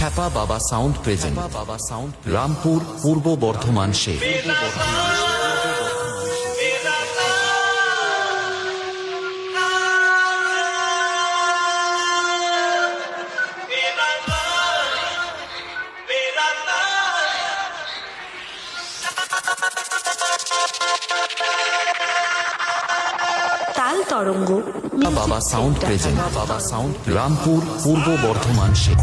হ্যাপা Baba sound present. Baba sound Rampur Purba Bardhaman সে তাল তরঙ্গ Baba sound present. Baba sound Rampur Purba Bardhaman সে